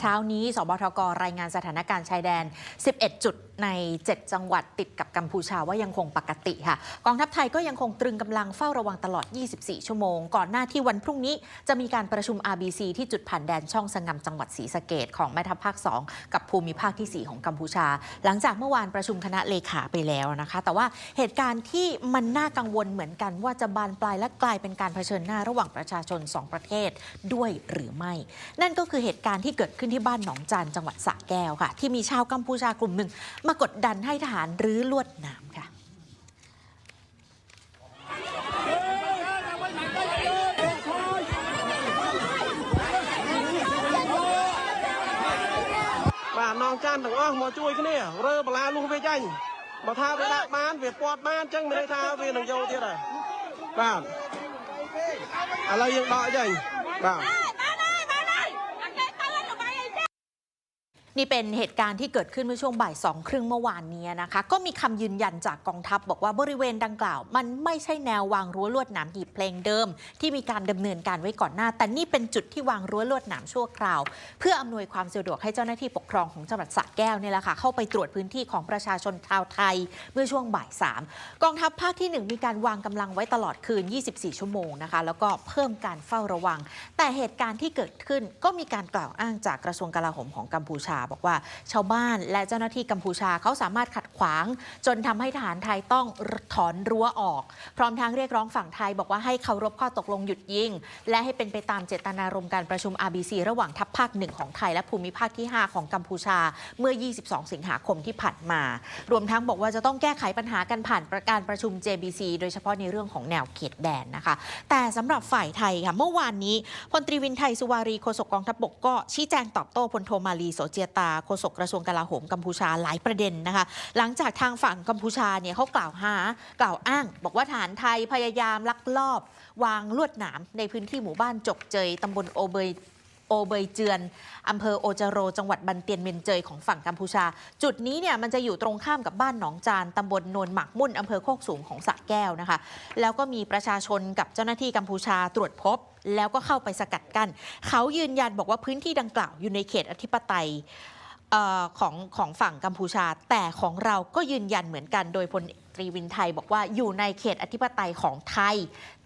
เช้านี้สบทกรายงานสถานการณ์ชายแดน 11 จุดใน 7 จังหวัดติดกับกัมพูชาว่ายังคงปกติค่ะ กองทัพไทยก็ยังคงตรึงกำลังเฝ้าระวังตลอด 24 ชั่วโมง ก่อนหน้าที่วันพรุ่งนี้จะมีการประชุม RBC ที่จุดผ่านแดนช่องสงงำจังหวัดศรีสะเกดของแม่ทัพภาค 2 กับภูมิภาคที่ 4 ของกัมพูชา หลังจากเมื่อวานประชุมคณะเลขาไปแล้วนะคะ แต่ว่าเหตุการณ์ที่มันน่ากังวลเหมือนกันว่าจะบานปลายและกลายเป็นการเผชิญหน้าระหว่างประชาชน 2 ประเทศด้วยหรือไม่ นั่นก็คือเหตุการณ์ที่เกิดขึ้นที่บ้านหนองจานจังหวัดสระแก้วค่ะ ที่มีชาวกัมพูชากลุ่มหนึ่ง มากดดันให้ทหารรื้อลวดหนามค่ะ បាទនងចានទាំងអស់មកជួយគ្នារើបន្លាលុះវាចាញ់បើថាវាដាក់បានវាពាត់បានអញ្ចឹងមានន័យថាវានឹងយកទៀតហើយបាទឥឡូវយើងដកចេញបាទ นี่เป็นเหตุการณ์ที่เกิดขึ้นเมื่อช่วงบ่ายสองครึ่งเมื่อวานนี้นะคะ ก็มีคำยืนยันจากกองทัพบอกว่าบริเวณดังกล่าว มันไม่ใช่แนววางรั้วลวดหนามหีบเพลงเดิม ที่มีการดำเนินการไว้ก่อนหน้า แต่นี่เป็นจุดที่วางรั้วลวดหนามชั่วคราว เพื่ออำนวยความสะดวกให้เจ้าหน้าที่ปกครองของจังหวัดสระแก้วเนี่ยแหละค่ะเข้าไปตรวจพื้นที่ของประชาชนชาวไทย เมื่อช่วงบ่ายสามกองทัพภาคที่หนึ่งมีการวางกำลังไว้ตลอดคืน 24 ชั่วโมงนะคะแล้วก็เพิ่มการเฝ้าระวัง แต่เหตุการณ์ที่เกิดขึ้นก็มีการกล่าวอ้างจากกระทรวงกลาโหมของกัมพูชาบอกว่าชาวบ้านและเจ้าหน้าที่กัมพูชาเขาสามารถขัดขวาง จนทำให้ทหารไทยต้องถอนรั้วออก พร้อมทั้งเรียกร้องฝั่งไทยบอกว่าให้เคารพข้อตกลงหยุดยิง และให้เป็นไปตามเจตนารมณ์การประชุม RBC ระหว่างทัพภาคหนึ่งของไทยและภูมิภาคที่ 5 ของกัมพูชาเมื่อ 22 สิงหาคมที่ผ่านมา รวมทั้งบอกว่าจะต้องแก้ไขปัญหากันผ่านประการประชุม JBC โดยเฉพาะในเรื่องของแนวเขตแดนนะคะ แต่สำหรับฝ่ายไทยค่ะเมื่อวานนี้พลตรีวินไทยสุวารีโฆษกกองทัพบกก็ชี้แจงตอบโต้พลโทมาลีโสเจียตาโฆษกกระทรวงกลาโหมกัมพูชาหลายประเด็นนะคะ หลังจากทางฝั่งกัมพูชาเนี่ยเขากล่าวหากล่าวอ้าง บอกว่าทหารไทยพยายามลักลอบ วางลวดหนามในพื้นที่หมู่บ้านจกเจยตำบลโอเบยโอเบยเจือนอำเภอโอจโร จังหวัดบันเตียนเมนเจยของฝั่งกัมพูชา จุดนี้เนี่ยมันจะอยู่ตรงข้ามกับบ้านหนองจานตำบลโนนหมักมุ่นอำเภอโคกสูงของสระแก้วนะคะ แล้วก็มีประชาชนกับเจ้าหน้าที่กัมพูชาตรวจพบ แล้วก็เข้าไปสกัดกั้นเขายืนยันบอกว่าพื้นที่ดังกล่าวอยู่ในเขตอธิปไตยออของของฝั่งกัมพูชา แต่ของเราก็ยืนยันเหมือนกัน โดยพลตรีวินไทยบอกว่าอยู่ในเขตอธิปไตยของไทย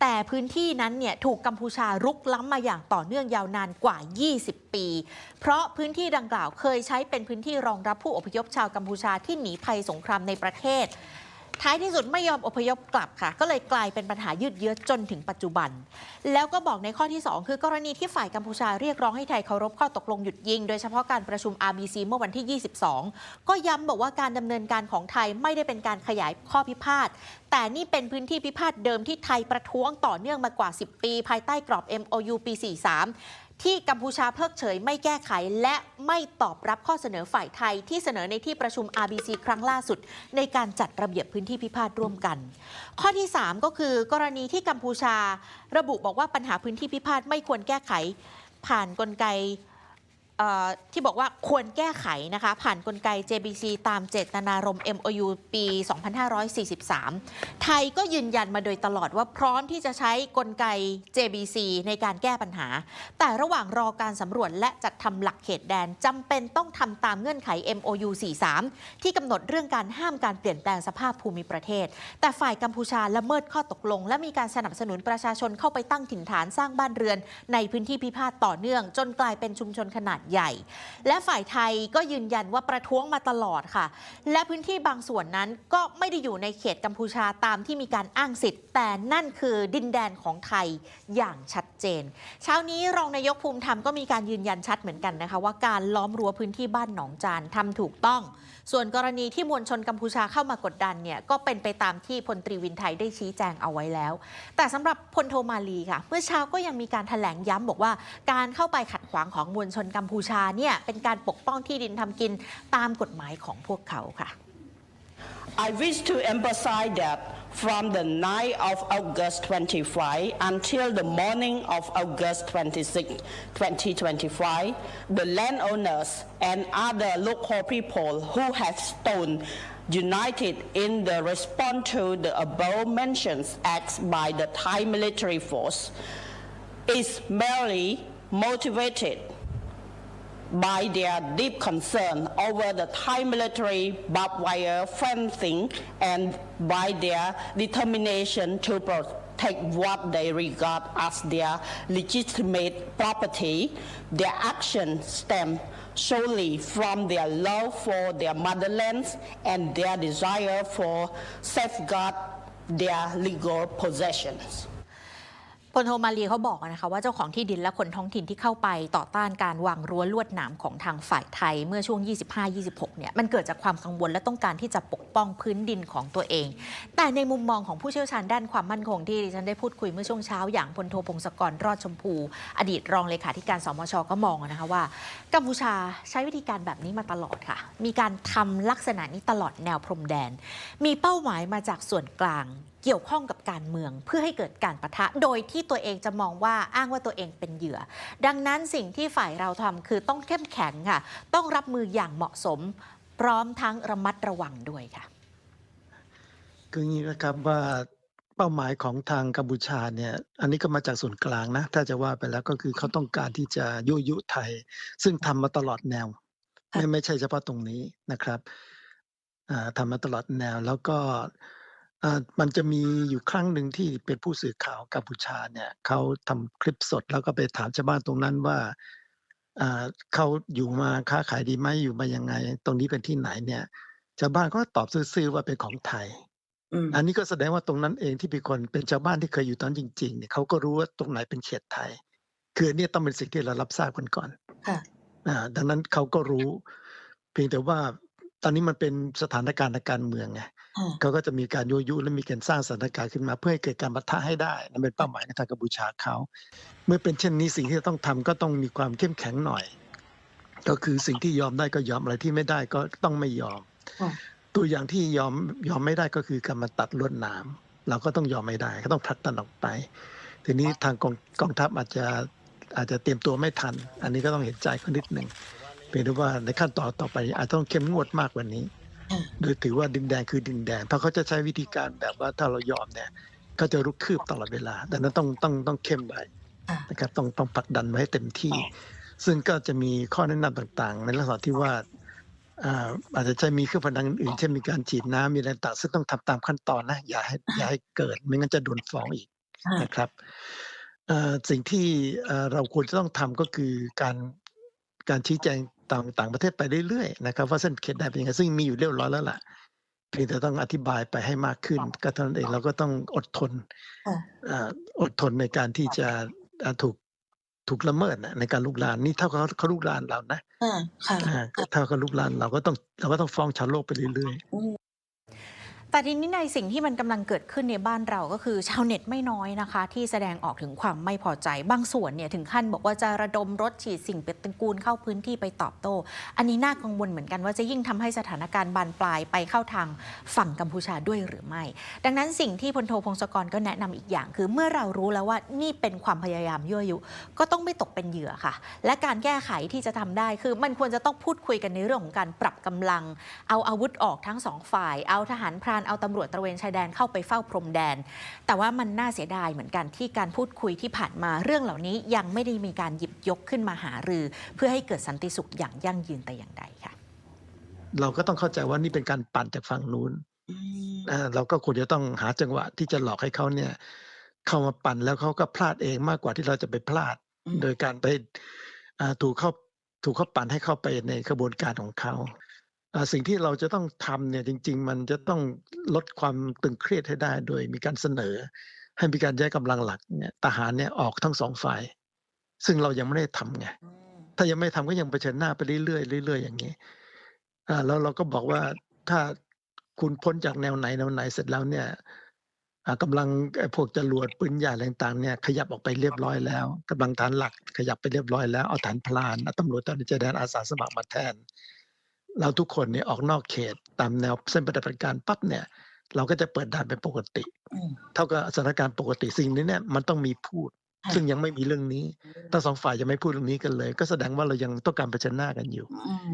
แต่พื้นที่นั้นเนี่ยถูกกัมพูชารุกล้ำมาอย่างต่อเนื่องยาวนานกว่า 20 ปี เพราะพื้นที่ดังกล่าวเคยใช้เป็นพื้นที่รองรับผู้อพยพชาวกัมพูชาที่หนีภัยสงครามในประเทศ ท้ายที่สุดไม่ยอมอพยพกลับค่ะ ก็เลยกลายเป็นปัญหายืดเยื้อจนถึงปัจจุบัน แล้วก็บอกในข้อที่ 2 คือกรณีที่ฝ่ายกัมพูชาเรียกร้องให้ไทยเคารพข้อตกลงหยุดยิง โดยเฉพาะการประชุม RBC เมื่อวันที่ 22 ก็ย้ำบอกว่าการดำเนินการของไทยไม่ได้เป็นการขยายข้อพิพาทแต่นี่เป็นพื้นที่พิพาทเดิมที่ไทยประท้วงต่อเนื่องมากว่า 10 ปี ภายใต้กรอบ MOU ปี 43 ที่กัมพูชาเพิกเฉยไม่แก้ไข และไม่ตอบรับข้อเสนอฝ่ายไทย ที่เสนอในที่ประชุม RBC ครั้งล่าสุด ในการจัดระเบียบพื้นที่พิพาทร่วมกัน ข้อที่ 3 ก็คือกรณีที่กัมพูชา ระบุบอกว่าปัญหาพื้นที่พิพาทไม่ควรแก้ไข ผ่านกลไก ที่บอกว่าควรแก้ไขนะคะ ผ่านกลไก JBC ตามเจตนารมณ์ MOU ปี 2543 ไทยก็ยืนยันมาโดยตลอดว่าพร้อมที่จะใช้กลไก JBC ในการแก้ปัญหา แต่ระหว่างรอการสำรวจและจัดทำหลักเขตแดนจำเป็นต้องทำตามเงื่อนไข MOU 43 ที่กำหนดเรื่องการห้ามการเปลี่ยนแปลงสภาพภูมิประเทศ แต่ฝ่ายกัมพูชาละเมิดข้อตกลง และมีการสนับสนุนประชาชนเข้าไปตั้งถิ่นฐานสร้างบ้านเรือน ในพื้นที่พิพาทต่อเนื่อง จนกลายเป็นชุมชนขนาดใหญ่ และฝ่ายไทยก็ยืนยันว่าประท้วงมาตลอดค่ะ และพื้นที่บางส่วนนั้นก็ไม่ได้อยู่ในเขตกัมพูชาตามที่มีการอ้างสิทธิ์ แต่นั่นคือดินแดนของไทยอย่างชัดเจน เช้านี้รองนายกภูมิธรรมก็มีการยืนยันชัดเหมือนกันนะคะ ว่าการล้อมรั้วพื้นที่บ้านหนองจานทำถูกต้อง ส่วนกรณีที่มวลชนกัมพูชาเข้ามากดดันเนี่ยก็เป็นไปตามที่พลตรีวินไทยได้ชี้แจงเอาไว้แล้ว แต่สำหรับพลโทมาลีค่ะเมื่อเช้าก็ยังมีการถแถลงย้ำบอกว่า การเข้าไปขัดขวางของมวลชนกัมพูชาเนี่ยเป็นการปกป้องที่ดินทำกินตามกฎหมายของพวกเขาค่ะ I wish to emphasize that from the night of August 25 until the morning of August 26, 2025, the landowners and other local people who have stolen united in the response to the above mentioned acts by the Thai military force is merely motivated by their deep concern over the Thai military barbed wire fencing and by their determination to protect what they regard as their legitimate property, their actions stem solely from their love for their motherland and their desire for safeguard their legal possessions. พลโทมาลีเขาบอกนะคะว่าเจ้าของที่ดินและคนท้องถิ่นที่เข้าไปต่อต้านการวางรั้วลวดหนามของทางฝ่ายไทยเมื่อช่วง 25-26 เนี่ยมันเกิดจากความกังวลและต้องการที่จะปกป้องพื้นดินของตัวเอง แต่ในมุมมองของผู้เชี่ยวชาญด้านความมั่นคงที่ดิฉันได้พูดคุยเมื่อช่วงเช้าอย่างพลโทพงศกรรอดชมพู อดีตรองเลขาธิการสมชก็มองนะคะว่ากัมพูชาใช้วิธีการแบบนี้มาตลอดค่ะ มีการทำลักษณะนี้ตลอดแนวพรมแดน มีเป้าหมายมาจากส่วนกลางเกี่ยวข้องกับการเมืองเพื่อให้เกิดการประทะโดยที่ตัวเองจะมองว่าอ้างว่าตัวเองเป็นเหยื่อ ดังนั้นสิ่งที่ฝ่ายเราทำคือต้องเข้มแข็งค่ะ ต้องรับมืออย่างเหมาะสม พร้อมทั้งระมัดระวังด้วยค่ะ คืออย่างนี้นะครับว่าเป้าหมายของทางกัมพูชาเนี่ย อันนี้ก็มาจากส่วนกลางนะ ถ้าจะว่าไปแล้วก็คือเขาต้องการที่จะยุยุไทย ซึ่งทำมาตลอดแนว ไม่ไม่ใช่เฉพาะตรงนี้นะครับอ่าทำมาตลอดแนวแล้วก็ มันจะมีอยู่ครั้งหนึ่งที่เป็นผู้สื่อข่าวกัมพูชาเนี่ยเขาทำคลิปสดแล้วก็ไปถามชาวบ้านตรงนั้นว่าอ่าเขาอยู่มาค้าขายดีไหมอยู่มายังไง ตรงนี้เป็นที่ไหนเนี่ยชาวบ้านก็ตอบซื่อๆว่าเป็นของไทยอันนี้ก็แสดงว่าตรงนั้นเองที่เป็นคนเป็นชาวบ้านที่เคยอยู่ตอนจริงๆเนี่ยเขาก็รู้ว่าตรงไหนเป็นเขตไทย คืออนเนี่ยต้องเป็นสิ่งที่เรารับทราบกันก่อนค่ะอ่าดังนั้นเขาก็รู้ เพียงแต่ว่าตอนนี้มันเป็นสถานการณ์ทางการเมืองไง เขาก็จะมีการยุยุและมีการสร้างสถานการณ์ขึ้นมาเพื่อให้เกิดการปะทะให้ได้นั่นเป็นเป้าหมายในทางกัมพูชาเขาเมื่อเป็นเช่นนี้สิ่งที่จะต้องทำก็ต้องมีความเข้มแข็งหน่อย ก็คือสิ่งที่ยอมได้ก็ยอมอะไรที่ไม่ได้ก็ต้องไม่ยอม ตัวอย่างที่ยอมยอมไม่ได้ก็คือการมาตัดลวดหนามเราก็ต้องยอมไม่ได้ก็ต้องผลักดันออกไป ทีนี้ทางกองกองทัพอาจจะอาจจะเตรียมตัวไม่ทัน อันนี้ก็ต้องเห็นใจเขานิดหนึ่งเพียงแต่ว่าในขั้นตอนต่อไปอาจต้องเข้มงวดมากกว่านี้ โดยถือว่าดินแดนคือดินแดนเพราะเขาจะใช้วิธีการแบบว่าถ้าเรายอมเนี่ยก็จะรุกคืบตลอดเวลาดังนั้นต้องต้องต้องเข้มไว้ค่ะนะครับต้องต้องผลักดันไว้ให้เต็มที่ ซึ่งก็จะมีข้อแนะนำต่างๆ ในลักษณะที่ว่าอ่าอาจจะใช้มีเครื่องพนังอื่นๆเช่นมีการฉีดน้ำมีอะไรต่างๆซึ่งต้องทำตามขั้นตอนนะอย่าให้อย่าให้เกิด ไม่งั้นจะโดนฟ้องอีกนะครับเอ่อสิ่งที่เอ่อเราควรจะต้องทำก็คือการการชี้แจง ต่างต่างประเทศไปเรื่อยๆนะครับว่าเส้นเขตแดนเป็นยังไงซึ่งมีอยู่เรียบร้อยแล้วล่ะเพียงแต่ต้องอธิบายไปให้มากขึ้น ก็เท่านั้นเองเราก็ต้องอดทนค่ะเอ่ออดทนในการที่จะอ่าถูกถูกละเมิดนะในการลุกลานนี่เท่ากับเขาเขาลุกลานเรานะอ่าค่ะอ่าเท่ากับลุกลานเราก็ต้องเราก็ต้องฟ้องชาวโลกไปเรื่อยๆ แต่ทีนี้ในสิ่งที่มันกำลังเกิดขึ้นในบ้านเราก็คือชาวเน็ตไม่น้อยนะคะ ที่แสดงออกถึงความไม่พอใจ บางส่วนเนี่ยถึงขั้นบอกว่าจะระดมรถฉีดสิ่งเป็นตระกูลเข้าพื้นที่ไปตอบโต้ อันนี้น่ากังวลเหมือนกันว่าจะยิ่งทำให้สถานการณ์บานปลายไปเข้าทางฝั่งกัมพูชาด้วยหรือไม่ ดังนั้นสิ่งที่พลโทพงศกรก็แนะนำอีกอย่าง คือเมื่อเรารู้แล้วว่านี่เป็นความพยายามยั่วยุ ก็ต้องไม่ตกเป็นเหยื่อค่ะ และการแก้ไขที่จะทำได้คือมันควรจะต้องพูดคุยกันในเรื่องของการปรับกำลัง เอาอาวุธออกทั้งสองฝ่าย เอาทหารพรานเอาตำรวจตระเวนชายแดนเข้าไปเฝ้าพรมแดน แต่ว่ามันน่าเสียดายเหมือนกันที่การพูดคุยที่ผ่านมาเรื่องเหล่านี้ยังไม่ได้มีการหยิบยกขึ้นมาหารือ เพื่อให้เกิดสันติสุขอย่างยั่งยืนแต่อย่างใดค่ะ เราก็ต้องเข้าใจว่านี่เป็นการปั่นจากฝั่งนู้นอืมอ่าเราก็ควรจะต้องหาจังหวะที่จะหลอกให้เขาเนี่ย เข้ามาปั่นแล้วเขาก็พลาดเองมากกว่าที่เราจะไปพลาดอืมโดยการไปอ่าถูกเขาถูกเขาปั่นให้เข้าไปในกระบวนการของเขาอ่า สิ่งที่เราจะต้องทำเนี่ยจริง ๆ มันจะต้องลดความตึงเครียดให้ได้ โดยมีการเสนอ ให้มีการใช้กำลังหลักเนี่ยทหารเนี่ยออกทั้งสองฝ่าย ซึ่งเรายังไม่ได้ทำไงถ้ายังไม่ทำก็ยังเผชิญหน้าไปเรื่อยๆเรื่อยๆอย่างนี้อ่าแล้วเราก็บอกว่าถ้าคุณพ้นจากแนวไหนแนวไหนเสร็จแล้วเนี่ยอ่ากำลังพวกจรวดปืนใหญ่อะไรต่างๆเนี่ยขยับออกไปเรียบร้อยแล้วกำลังฐานหลักขยับไปเรียบร้อยแล้วเอาฐานพลานตำรวจตอนนี้จะแดนอาสาสมัครมาแทน เราทุกคนเนี่ยออกนอกเขตตามแนวเส้นปฏิบัติการปั๊บเนี่ย เราก็จะเปิดด่านเป็นปกติอืมเท่ากับสถานการณ์ปกติสิ่งนี้เนี่ยมันต้องมีพูดค่ะซึ่งยังไม่มีเรื่องนี้ทั้งสองฝ่ายยังไม่พูดเรื่องนี้กันเลย ก็แสดงว่าเรายังต้องการเผชิญหน้ากันอยู่อืม